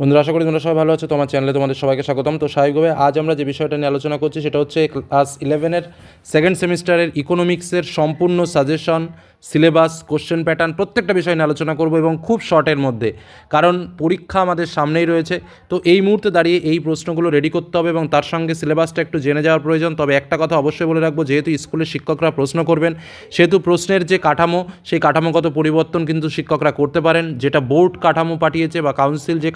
বন্ধুরা, আশা করি তোমরা সবাই ভালো আছো। তোমার চ্যানেলে তোমাদের সবাইকে স্বাগতম। তো স্বাভাবিকভাবে আজ আমরা যে বিষয়টা নিয়ে আলোচনা করছি, সেটা হচ্ছে ক্লাস ইলেভেনের সেকেন্ড সেমিস্টারের ইকোনমিক্সের সম্পূর্ণ সাজেশন সিলেবাস কোশ্চেন প্যাটার্ন প্রত্যেকটা বিষয় নিয়ে আলোচনা করব এবং খুব শর্টের মধ্যে। কারণ পরীক্ষা আমাদের সামনেই রয়েছে। তো এই মুহূর্তে দাঁড়িয়ে এই প্রশ্নগুলো রেডি করতে হবে এবং তার সঙ্গে সিলেবাসটা একটু জেনে যাওয়ার প্রয়োজন। তবে একটা কথা অবশ্যই বলে রাখব, যেহেতু স্কুলের শিক্ষকরা প্রশ্ন করবেন, সেহেতু প্রশ্নের যে কাঠামো, সেই কাঠামোগত পরিবর্তন কিন্তু শিক্ষকরা করতে পারেন। যেটা বোর্ড কাঠামো পাঠিয়েছে বা কাউন্সিল যে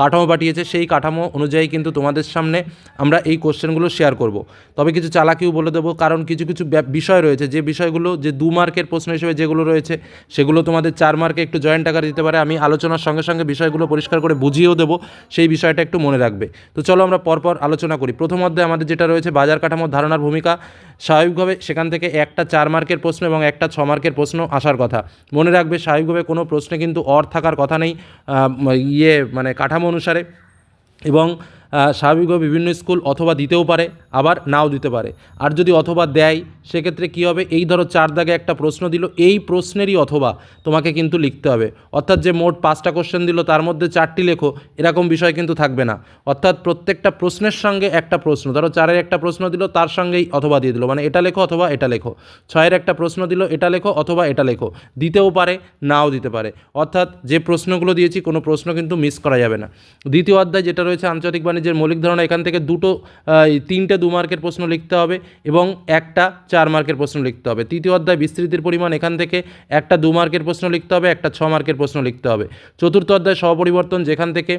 কাঠামো পাঠিয়েছে, সেই কাঠামো অনুযায়ী কিন্তু তোমাদের সামনে আমরা এই কোশ্চেনগুলো শেয়ার করব। তবে কিছু চালাকিও বলে দেবো, কারণ কিছু কিছু বিষয় রয়েছে। যে বিষয়গুলো যে দু মার্কের প্রশ্ন হিসেবে যেগুলো রয়েছে, সেগুলো তোমাদের চার মার্কে একটু জয়েন্ট আকারে দিতে পারে। আমি আলোচনার সঙ্গে সঙ্গে বিষয়গুলো পরিষ্কার করে বুঝিয়েও দেবো, সেই বিষয়টা একটু মনে রাখবে। তো চলো আমরা পরপর আলোচনা করি। প্রথম অধ্যায়ে আমাদের যেটা রয়েছে, বাজার কাঠামোর ধারণার ভূমিকা। স্বাভাবিকভাবে সেখান থেকে একটা চার মার্কের প্রশ্ন এবং একটা ছ মার্কের প্রশ্ন আসার কথা। মনে রাখবে, স্বাভাবিকভাবে কোনো প্রশ্নে কিন্তু অর থাকার কথা নেই ইয়ে মানে কাঠামো অনুসারে। এবং স্বাভাবিকভাবে বিভিন্ন স্কুল অথবা দিতেও পারে, আবার নাও দিতে পারে। আর যদি অথবা দেয়, সেক্ষেত্রে কী হবে? এই ধরো চার দাগে একটা প্রশ্ন দিল, এই প্রশ্নেরই অথবা তোমাকে কিন্তু লিখতে হবে। অর্থাৎ যে মোট পাঁচটা কোশ্চেন দিল, তার মধ্যে চারটি লেখো, এরকম বিষয় কিন্তু থাকবে না। অর্থাৎ প্রত্যেকটা প্রশ্নের সঙ্গে একটা প্রশ্ন, ধরো চারের একটা প্রশ্ন দিল, তার সঙ্গেই অথবা দিয়ে দিল মানে এটা লেখো অথবা এটা লেখো। ছয়ের একটা প্রশ্ন দিল, এটা লেখো অথবা এটা লেখো, দিতেও পারে, নাও দিতে পারে। অর্থাৎ যে প্রশ্নগুলো দিয়েছি, কোনো প্রশ্ন কিন্তু মিস করা যাবে না। দ্বিতীয় অধ্যায় যেটা রয়েছে আন্তর্জাতিক বাণিজ্যের মৌলিক ধারণা, এখান থেকে দুটো তিনটে দু মার্কের প্রশ্ন লিখতে হবে এবং একটা চার মার্কের প্রশ্ন লিখতে হবে। তৃতীয় অধ্যায় বিস্তৃতির পরিমাণ, এখান থেকে একটা দু মার্কের প্রশ্ন লিখতে হবে, একটা ছ মার্কের প্রশ্ন লিখতে হবে। চতুর্থ অধ্যায় সহপরিবর্তন যেখান থেকে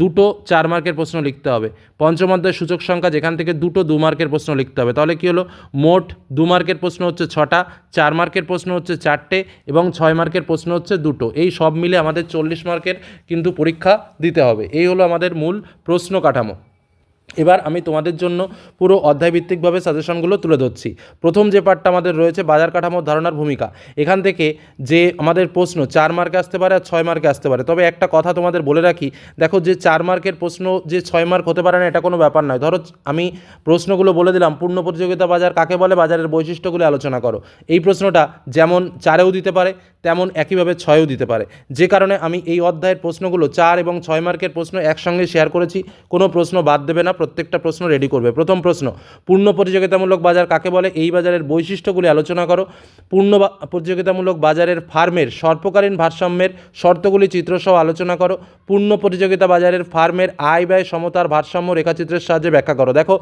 দুটো চার মার্কের প্রশ্ন লিখতে হবে। পঞ্চম অধ্যায় সূচক সংখ্যা, যেখান থেকে দুটো দু মার্কের প্রশ্ন লিখতে হবে। তাহলে কী হলো? মোট দু মার্কের প্রশ্ন হচ্ছে ছটা, চার মার্কের প্রশ্ন হচ্ছে চারটে এবং ছয় মার্কের প্রশ্ন হচ্ছে দুটো। এই সব মিলে আমাদের চল্লিশ মার্কের কিন্তু পরীক্ষা দিতে হবে। এই হলো আমাদের মূল প্রশ্ন কাঠামো। এবার আমি তোমাদের জন্য পুরো অধ্যায়ভিত্তিকভাবে সাজেশনগুলো তুলে ধরছি। প্রথম যে পার্টটা আমাদের রয়েছে, বাজার কাঠামোর ধারণার ভূমিকা। এখান থেকে যে আমাদের প্রশ্ন, চার মার্কে আসতে পারে আর ছয় মার্কে আসতে পারে। তবে একটা কথা তোমাদের বলে রাখি, দেখো যে চার মার্কের প্রশ্ন যে ছয় মার্ক হতে পারে না, এটা কোনো ব্যাপার নয়। ধরো আমি প্রশ্নগুলো বলে দিলাম, পূর্ণ প্রতিযোগিতা বাজার কাকে বলে, বাজারের বৈশিষ্ট্যগুলি আলোচনা করো। এই প্রশ্নটা যেমন চারেও দিতে পারে, তেমন একইভাবে ছয়েও দিতে পারে। যে কারণে আমি এই অধ্যায়ের প্রশ্নগুলো চার এবং ছয় মার্কের প্রশ্ন একসঙ্গে শেয়ার করেছি, কোনো প্রশ্ন বাদ দেবে না। প্রত্যেকটা প্রশ্ন রেডি করবে। প্রথম প্রশ্ন, পূর্ণ প্রতিযোগিতামূলক বাজার কাকে বলে? এই বাজারের বৈশিষ্ট্যগুলি আলোচনা করো। পূর্ণ প্রতিযোগিতামূলক বাজারের ফার্মের স্বল্পকালীন ভারসাম্যের শর্তগুলি চিত্রসহ আলোচনা করো। পূর্ণ প্রতিযোগিতা বাজারের ফার্মের আয় ব্যয় সমতার ভারসাম্য রেখাচিত্রের সাহায্যে ব্যাখ্যা করো। দেখো,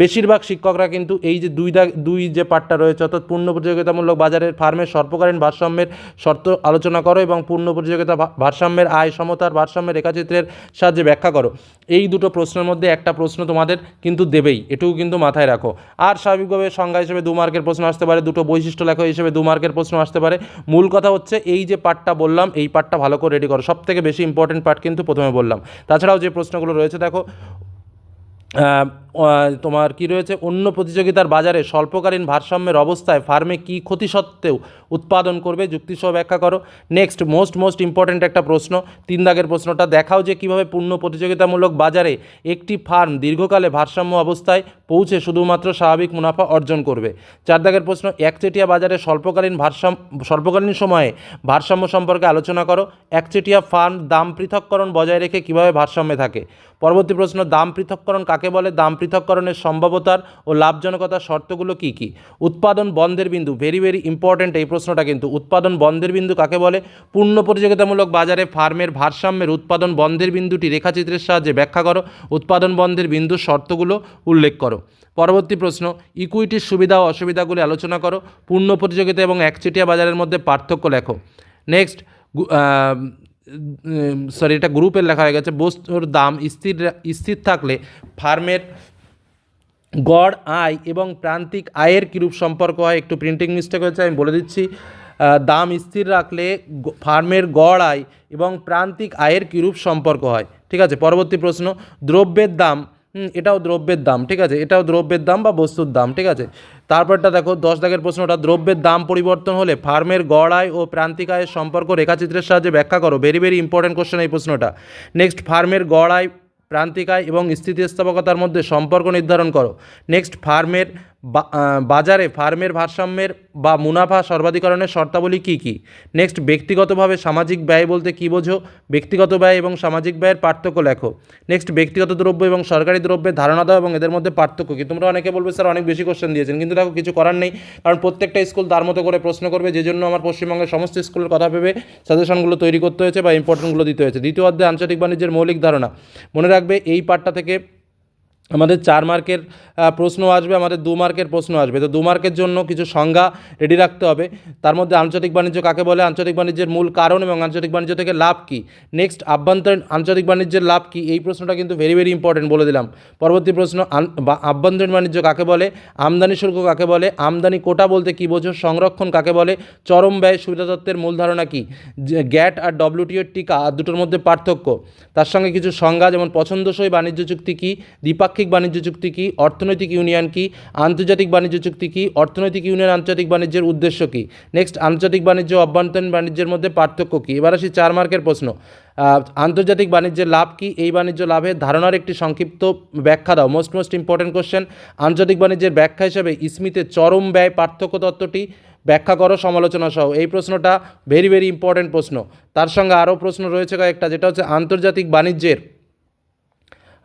বেশিরভাগ শিক্ষকরা কিন্তু এই যে দুই দাগ দুই যে পার্টটা রয়েছে, অর্থাৎ পূর্ণ প্রতিযোগিতামূলক বাজারের ফার্মের স্বল্পকালীন ভারসাম্যের শর্ত আলোচনা করো এবং পূর্ণ প্রতিযোগিতা ভারসাম্যের আয় সমতার ভারসাম্যের রেখাচিত্রের সাহায্যে ব্যাখ্যা করো। এই দুটো প্রশ্নের মধ্যে একটা প্রশ্ন তোমাদের কিন্তু দেবেই, এটুকু কিন্তু মাথায় রাখো। আর স্বাভাবিকভাবে সংজ্ঞা হিসেবে দু মার্কের প্রশ্ন আসতে পারে, দুটো বৈশিষ্ট্য লেখা হিসেবে দু মার্কের প্রশ্ন আসতে পারে। মূল কথা হচ্ছে, এই যে পার্টটা বললাম, এই পার্টটা ভালো করে রেডি করো। সব থেকে বেশি ইম্পর্টেন্ট পার্ট কিন্তু প্রথমে বললাম। তাছাড়াও যে প্রশ্নগুলো রয়েছে, দেখো তোমার কি রয়েছে? অন্য প্রতিযোগিতার বাজারে স্বল্পকালীন ভারসাম্যের অবস্থায় ফার্মে কি ক্ষতি সত্ত্বেও উৎপাদন করবে? যুক্তিসহ ব্যাখ্যা করো। নেক্সট মোস্ট মোস্ট ইম্পর্ট্যান্ট একটা প্রশ্ন। তিন দাগের প্রশ্নটা, দেখাও যে কীভাবে পূর্ণ প্রতিযোগিতামূলক বাজারে একটি ফার্ম দীর্ঘকালে ভারসাম্য অবস্থায় পৌঁছে শুধুমাত্র স্বাভাবিক মুনাফা অর্জন করবে। চার দাগের প্রশ্ন, একচেটিয়া বাজারে স্বল্পকালীন ভারসাম্য, স্বল্পকালীন সময়ে ভারসাম্য সম্পর্কে আলোচনা করো। একচেটিয়া ফার্ম দাম পৃথককরণ বজায় রেখে কীভাবে ভারসাম্যে থাকে? পরবর্তী প্রশ্ন, দাম পৃথককরণ কাকে বলে? দাম পৃথককরণের সম্ভাবতার ও লাভজনকতার শর্তগুলো কী কী? উৎপাদন বন্ধের বিন্দু ভেরি ভেরি ইম্পর্ট্যান্ট এই প্রশ্নটা কিন্তু। উৎপাদন বন্ধের বিন্দু কাকে বলে? পূর্ণ প্রতিযোগিতামূলক বাজারে ফার্মের ভারসাম্যের উৎপাদন বন্ধের বিন্দুটি রেখাচিত্রের সাহায্যে ব্যাখ্যা করো। উৎপাদন বন্ধের বিন্দুর শর্তগুলো উল্লেখ করো। পরবর্তী প্রশ্ন ইকুইটির সুবিধা ও অসুবিধাগুলি আলোচনা করো। পূর্ণ প্রতিযোগিতা এবং একচেটিয়া বাজারের মধ্যে পার্থক্য লেখো। নেক্সট সরি এটা গ্রুপের লেখা হয়ে গেছে। বস্তুর দাম স্থির স্থির থাকলে ফার্মের গড়, আয় এবং প্রান্তিক আয়ের কীরূপ সম্পর্ক হয়? একটু প্রিন্টিং মিস্টেক হয়েছে, আমি বলে দিচ্ছি। দাম স্থির রাখলে ফার্মের গড়, আয় এবং প্রান্তিক আয়ের কীরূপ সম্পর্ক হয়? ঠিক আছে, পরবর্তী প্রশ্ন। দ্রব্যের দাম এটাও দ্রব্যের দাম, ঠিক আছে? এটাও দ্রব্যের দাম বা বস্তুর দাম, ঠিক আছে? তারপরটা দেখো, দশ দাগের প্রশ্নটা, দ্রব্যের দাম পরিবর্তন হলে ফার্মের গড়ায় ও প্রান্তিক আয়ের সম্পর্ক রেখাচিত্রের সাহায্যে ব্যাখ্যা করো। ভেরি ভেরি ইম্পর্টেন্ট কোশ্চেন এই প্রশ্নটা। নেক্সট ফার্মের গড় আয় প্রান্তিক আয় এবং স্থিতিস্থাপকতার মধ্যে সম্পর্ক নির্ধারণ করো। নেক্সট ফার্মের বাজারে ফার্মের ভারসাম্যের বা মুনাফা সর্বাধিকরণের শর্তাবলী কী কী? নেক্সট ব্যক্তিগতভাবে সামাজিক ব্যয় বলতে কী বোঝো? ব্যক্তিগত ব্যয় এবং সামাজিক ব্যয়ের পার্থক্য লেখো। নেক্সট ব্যক্তিগত দ্রব্য এবং সরকারি দ্রব্যের ধারণা দাও এবং এদের মধ্যে পার্থক্য কী? তোমরা অনেকে বলবে, স্যার, অনেক বেশি কোশ্চেন দিয়েছেন। কিন্তু দেখো, কিছু করার নেই। কারণ প্রত্যেকটা স্কুল তার মতো করে প্রশ্ন করবে, যে জন্য আমার পশ্চিমবঙ্গের সমস্ত স্কুলের কথা ভেবে সাজেশনগুলো তৈরি করতে হয়েছে বা ইম্পর্টেন্টগুলো দিতে হয়েছে। দ্বিতীয় অধ্যায়, আঞ্চলিক বাণিজ্যের মৌলিক ধারণা। মনে রাখবে, এই পার্টটা থেকে আমাদের চার মার্কের প্রশ্ন আসবে, আমাদের দু মার্কের প্রশ্ন আসবে। তো দু মার্কের জন্য কিছু সংজ্ঞা রেডি রাখতে হবে। তার মধ্যে আঞ্চলিক বাণিজ্য কাকে বলে? আঞ্চলিক বাণিজ্যের মূল কারণ এবং আঞ্চলিক বাণিজ্য থেকে লাভ কী? নেক্সট আভ্যন্তরীণ আঞ্চলিক বাণিজ্যের লাভ কী? এই প্রশ্নটা কিন্তু ভেরি ভেরি ইম্পর্টেন্ট বলে দিলাম। পরবর্তী প্রশ্ন আভ্যন্তরীণ বাণিজ্য কাকে বলে? আমদানি শুল্ক কাকে বলে? আমদানি কোটা বলতে কী বোঝো? সংরক্ষণ কাকে বলে? চরম ব্যয়, সুবিধা তত্ত্বের মূল ধারণা কী? গ্যাট আর ডব্লিউটিওর টিকা, আর দুটোর মধ্যে পার্থক্য। তার সঙ্গে কিছু সংজ্ঞা, যেমন পছন্দসই বাণিজ্য চুক্তি কী? দ্বিপাক্ষিক বাণিজ্য চুক্তি কী? অর্থনৈতিক ইউনিয়ন কী? আন্তর্জাতিক বাণিজ্য চুক্তি কী? অর্থনৈতিক ইউনিয়ন আন্তর্জাতিক বাণিজ্যের উদ্দেশ্য কী? নেক্সট আন্তর্জাতিক বাণিজ্য অভ্যন্তরীণ বাণিজ্যের মধ্যে পার্থক্য কী? এবার আসি চার মার্কের প্রশ্ন। আন্তর্জাতিক বাণিজ্যের লাভ কী? এই বাণিজ্য লাভের ধারণার একটি সংক্ষিপ্ত ব্যাখ্যা দাও। মোস্ট মোস্ট ইম্পর্টেন্ট কোশ্চেন আন্তর্জাতিক বাণিজ্যের ব্যাখ্যা হিসাবে স্মিথের চরম ব্যয় পার্থক্য তত্ত্বটি ব্যাখ্যা করো সমালোচনা সহ। এই প্রশ্নটা ভেরি ভেরি ইম্পর্টেন্ট প্রশ্ন। তার সঙ্গে আরও প্রশ্ন রয়েছে কয়েকটা, যেটা হচ্ছে আন্তর্জাতিক বাণিজ্যের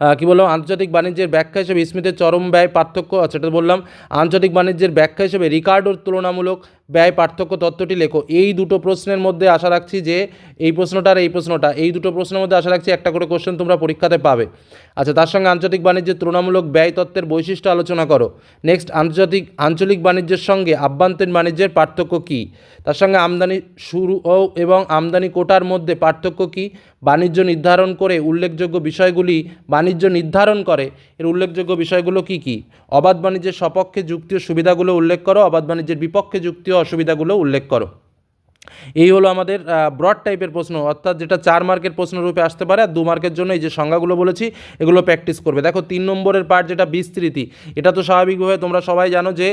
কি বললাম? আন্তর্জাতিক বাণিজ্যের ব্যাখ্যা হিসেবে স্মিথের চরম ব্যয় পার্থক্য এটা বললাম। আন্তর্জাতিক বাণিজ্যের ব্যাখ্যা হিসেবে রিকার্ডোর তুলনামূলক ব্যয় পার্থক্য তত্ত্বটি লেখো। এই দুটো প্রশ্নের মধ্যে আশা রাখছি যে এই প্রশ্নটা আর এই প্রশ্নটা, এই দুটো প্রশ্নের মধ্যে আশা রাখছি একটা করে কোশ্চেন তোমরা পরীক্ষাতে পাবে। আচ্ছা তার সঙ্গে আন্তর্জাতিক বাণিজ্যের তুলনামূলক ব্যয় তত্ত্বের বৈশিষ্ট্য আলোচনা করো। নেক্সট আন্তর্জাতিক আঞ্চলিক বাণিজ্যের সঙ্গে আভ্যন্তরীণ বাণিজ্যের পার্থক্য কী? তার সঙ্গে আমদানি শুরু এবং আমদানি কোটার মধ্যে পার্থক্য কী? বাণিজ্য নির্ধারণ করে উল্লেখযোগ্য বিষয়গুলি বাণিজ্য নির্ধারণ করে, এর উল্লেখযোগ্য বিষয়গুলো কী কী? অবাধ বাণিজ্যের সপক্ষে যুক্তি ও সুবিধাগুলো উল্লেখ করো, অবাধ বাণিজ্যের বিপক্ষে যুক্তি অসুবিধাগুলো উল্লেখ করো। এই হলো আমাদের ব্রড টাইপের প্রশ্ন। অর্থাৎ যেটা চার মার্কের প্রশ্ন রূপে আসতে পারে আর দু মার্কের জন্য এই যে সংজ্ঞাগুলো বলেছি, এগুলো প্র্যাকটিস করবে। দেখো, তিন নম্বরের পার্ট যেটা বিস্তৃতি, এটা তো স্বাভাবিকভাবে তোমরা সবাই জানো যে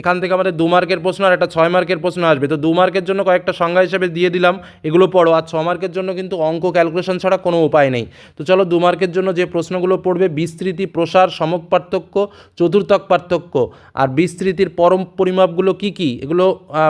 এখান থেকে আমাদের দু মার্কের প্রশ্ন আর একটা ছয় মার্কের প্রশ্ন আসবে। তো দু মার্কের জন্য কয়েকটা সংজ্ঞা হিসেবে দিয়ে দিলাম, এগুলো পড়ো। আর ছ মার্কের জন্য কিন্তু অঙ্ক ক্যালকুলেশন ছাড়া কোনো উপায় নেই। তো চলো, দু মার্কের জন্য যে প্রশ্নগুলো পড়বে, বিস্তৃতি, প্রসার, সমক পার্থক্য, চতুর্থক পার্থক্য। আর বিস্তৃতির পরম পরিমাপগুলো কি কি? এগুলো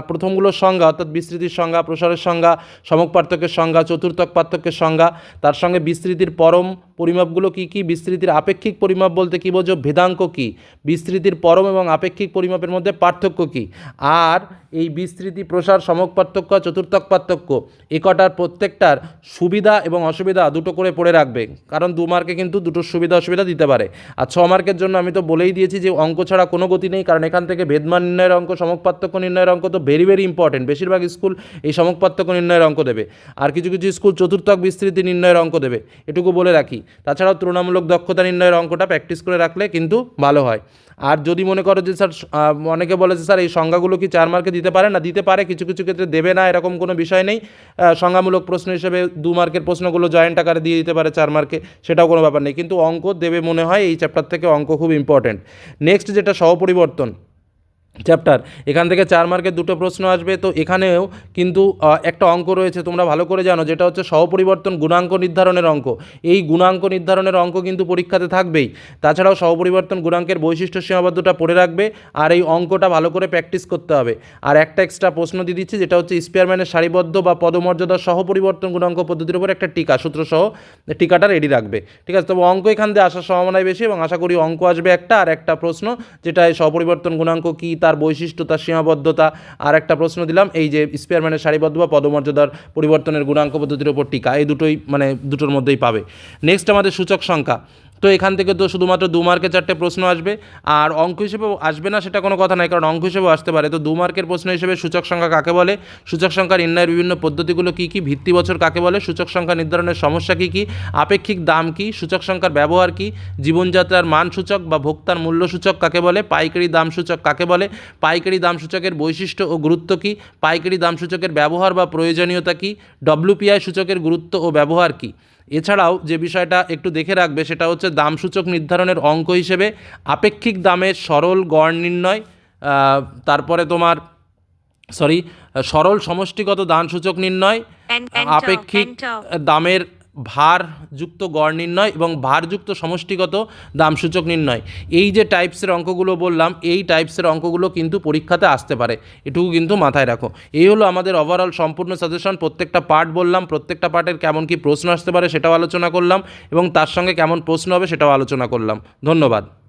প্রথমগুলো সংজ্ঞা। অর্থাৎ বিস্তৃতির সংজ্ঞা, প্রসারের সংজ্ঞা সমক পার্থক্যের সংজ্ঞা, চতুর্থক পার্থক্যের সংজ্ঞা, তার সঙ্গে বিস্তৃতির পরম পরিমাপগুলো কি কি? বিস্তৃতির আপেক্ষিক পরিমাপ বলতে কি বোঝো? ভেদাঙ্ক কি? বিস্তৃতির পরম এবং আপেক্ষিক পরিমাপের মধ্যে পার্থক্য কি? আর এই বিস্তৃতি প্রসার সমক পার্থক্য, চতুর্থক পার্থক্য এ কটার প্রত্যেকটার সুবিধা এবং অসুবিধা দুটো করে পড়ে রাখবে। কারণ দু মার্কে কিন্তু দুটো সুবিধা অসুবিধা দিতে পারে। আর ছ মার্কের জন্য আমি তো বলেই দিয়েছি যে অঙ্ক ছাড়া কোনো গতি নেই। কারণ এখান থেকে ভেদমান নির্ণয়ের অঙ্ক, সমক পার্থক্য নির্ণয়ের অঙ্ক তো ভেরি ভেরি ইম্পর্টেন্ট বেশিরভাগ স্কুল এই সমক পার্থক্য নির্ণয়ের অঙ্ক দেবে। আর কিছু কিছু স্কুল চতুর্থক বিস্তৃতি নির্ণয়ের অঙ্ক দেবে। এটুকু বলে রাখি। তাছাড়াও তুলনামূলক দক্ষতা নির্ণয়ের অঙ্কটা প্র্যাকটিস করে রাখলে কিন্তু ভালো হয়। আর যদি মনে করো যে স্যার অনেকে বলে যে স্যার, এই সংজ্ঞাগুলো কি চার মার্কে দিতে পারে? না, দিতে পারে, কিছু কিছু ক্ষেত্রে দেবে না, এরকম কোনো বিষয় নেই। সংজ্ঞামূলক প্রশ্ন হিসেবে দু মার্কের প্রশ্নগুলো জয়েন্ট আকারে দিয়ে দিতে পারে চার মার্কে, সেটাও কোনো ব্যাপার নেই। কিন্তু অঙ্ক দেবে মনে হয়, এই চ্যাপ্টার থেকে অঙ্ক খুব ইম্পর্ট্যান্ট নেক্সট যেটা সহপরিবর্তন। চ্যাপ্টার এখান থেকে চার মার্কের দুটো প্রশ্ন আসবে। তো এখানেও কিন্তু একটা অঙ্ক রয়েছে, তোমরা ভালো করে জানো, যেটা হচ্ছে সহপরিবর্তন গুণাঙ্ক নির্ধারণের অঙ্ক। এই গুণাঙ্ক নির্ধারণের অঙ্ক কিন্তু পরীক্ষাতে থাকবেই। তাছাড়াও সহপরিবর্তন গুণাঙ্কের বৈশিষ্ট্য সীমাবদ্ধটা পড়ে রাখবে আর এই অঙ্কটা ভালো করে প্র্যাকটিস করতে হবে। আর একটা এক্সট্রা প্রশ্ন দিয়ে দিচ্ছি, যেটা হচ্ছে স্পেয়ারম্যানের সারিবদ্ধ বা পদমর্যাদার সহপরিবর্তন গুণাঙ্ক পদ্ধতির উপর একটা টিকা সূত্র সহ টিকাটা রেডি রাখবে। ঠিক আছে, তবে অঙ্ক এখান দিয়ে আসার সম্ভাবনাই বেশি এবং আশা করি অঙ্ক আসবে একটা আর একটা প্রশ্ন যেটা সহপরিবর্তন গুণাঙ্ক কী তার বৈশিষ্ট্য তার সীমাবদ্ধতা আর একটা প্রশ্ন দিলাম, এই যে স্পেয়ারম্যানের সারিবদ্ধ বা পদমর্যাদার পরিবর্তনের গুণাঙ্ক পদ্ধতির উপর টিকা, এই দুটোই মানে দুটোর মধ্যেই পাবে। নেক্সট আমাদের সূচক সংখ্যা। তো এখান থেকে তো শুধুমাত্র দু মার্কের চারটে প্রশ্ন আসবে। আর অঙ্ক হিসেবেও আসবে না সেটা কোনো কথা নাই কারণ অঙ্ক হিসেবেও আসতে পারে। তো দু মার্কের প্রশ্ন হিসেবে সূচক সংখ্যা কাকে বলে? সূচক সংখ্যা নির্ণয়ের বিভিন্ন পদ্ধতিগুলো কী কী? ভিত্তি বছর কাকে বলে? সূচক সংখ্যা নির্ধারণের সমস্যা কী কী? আপেক্ষিক দাম কী? সূচক সংখ্যার ব্যবহার কী? জীবনযাত্রার মান সূচক বা ভোক্তার মূল্য সূচক কাকে বলে? পাইকারি দাম সূচক কাকে বলে? পাইকারি দাম সূচকের বৈশিষ্ট্য ও গুরুত্ব কী? পাইকারি দাম সূচকের ব্যবহার বা প্রয়োজনীয়তা কী? ডব্লিউপিআই সূচকের গুরুত্ব ও ব্যবহার কী? এছাড়াও যে বিষয়টা একটু দেখে রাখবে সেটা হচ্ছে দামসূচক নির্ধারণের অঙ্ক হিসেবে আপেক্ষিক দামের সরল গড় নির্ণয় তারপরে তোমার সরি সরল সমষ্টিগত দানসূচক নির্ণয় আপেক্ষিক দামের ভারযুক্ত গড় নির্ণয় এবং ভারযুক্ত সমষ্টিগত দামসূচক নির্ণয়। এই যে টাইপসের অঙ্কগুলো বললাম, এই টাইপসের অঙ্কগুলো কিন্তু পরীক্ষাতে আসতে পারে। এটুকু কিন্তু মাথায় রাখো। এই হলো আমাদের ওভারঅল সম্পূর্ণ সাজেশন প্রত্যেকটা পার্ট বললাম, প্রত্যেকটা পার্টের কেমন কি প্রশ্ন আসতে পারে সেটাও আলোচনা করলাম এবং তার সঙ্গে কেমন প্রশ্ন হবে সেটাও আলোচনা করলাম। ধন্যবাদ।